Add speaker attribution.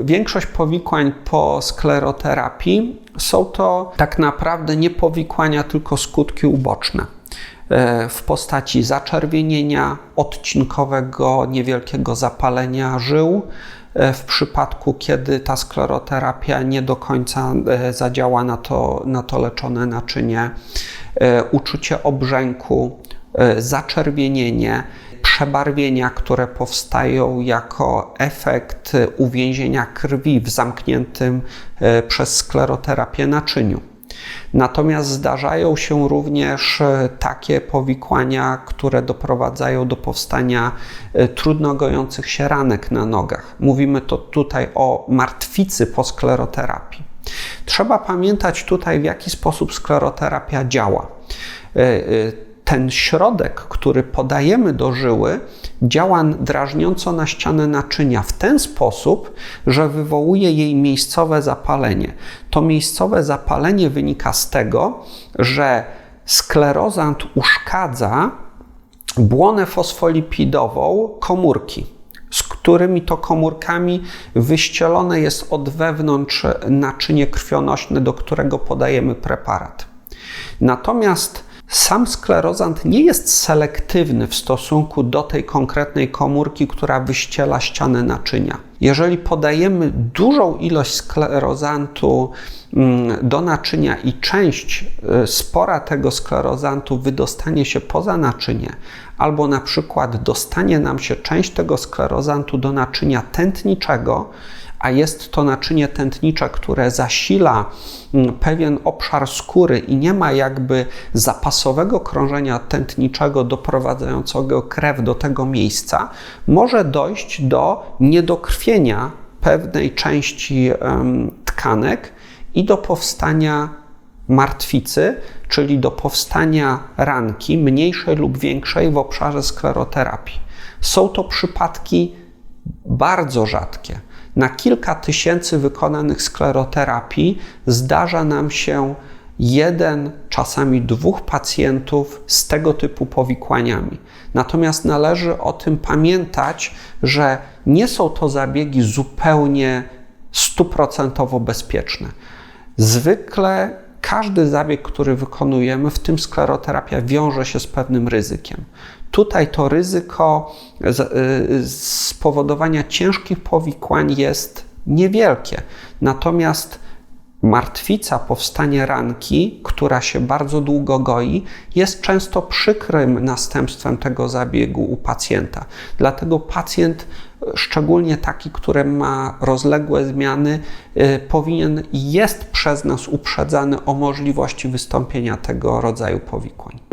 Speaker 1: Większość powikłań po skleroterapii są to tak naprawdę nie powikłania, tylko skutki uboczne e, w postaci zaczerwienienia, odcinkowego, niewielkiego zapalenia żył. E, W przypadku, kiedy ta skleroterapia nie do końca e, zadziała na to, na to leczone naczynie, e, uczucie obrzęku, zaczerwienienie, przebarwienia, które powstają jako efekt uwięzienia krwi w zamkniętym przez skleroterapię naczyniu. Natomiast zdarzają się również e, takie powikłania, które doprowadzają do powstania e, trudno gojących się ranek na nogach. Mówimy to tutaj o martwicy po skleroterapii. Trzeba pamiętać tutaj, w jaki sposób skleroterapia działa. Ten środek, który podajemy do żyły, działa drażniąco na ścianę naczynia w ten sposób, że wywołuje jej miejscowe zapalenie. To miejscowe zapalenie wynika z tego, że sklerozant uszkadza błonę fosfolipidową komórki, z którymi to komórkami wyścielone jest od wewnątrz naczynie krwionośne, do którego podajemy preparat. Natomiast sam sklerozant nie jest selektywny w stosunku do tej konkretnej komórki, która wyściela ścianę naczynia. Jeżeli podajemy dużą ilość sklerozantu mm, do naczynia i część y, spora tego sklerozantu wydostanie się poza naczynie, albo na przykład dostanie nam się część tego sklerozantu do naczynia tętniczego, a jest to naczynie tętnicze, które zasila mm, pewien obszar skóry i nie ma jakby zapasowego krążenia tętniczego doprowadzającego krew do tego miejsca, może dojść do niedokrwienia pewnej części tkanek i do powstania martwicy, czyli do powstania ranki mniejszej lub większej w obszarze skleroterapii. Są to przypadki bardzo rzadkie. Na kilka tysięcy wykonanych skleroterapii zdarza nam się jeden, czasami dwóch pacjentów z tego typu powikłaniami. Natomiast należy o tym pamiętać, że nie są to zabiegi zupełnie stuprocentowo bezpieczne. Zwykle każdy zabieg, który wykonujemy, w tym skleroterapia, wiąże się z pewnym ryzykiem. Tutaj to ryzyko spowodowania ciężkich powikłań jest niewielkie. Natomiast martwica, powstanie ranki, która się bardzo długo goi, jest często przykrym następstwem tego zabiegu u pacjenta. Dlatego pacjent, szczególnie taki, który ma rozległe zmiany, powinien i jest przez nas uprzedzany o możliwości wystąpienia tego rodzaju powikłań.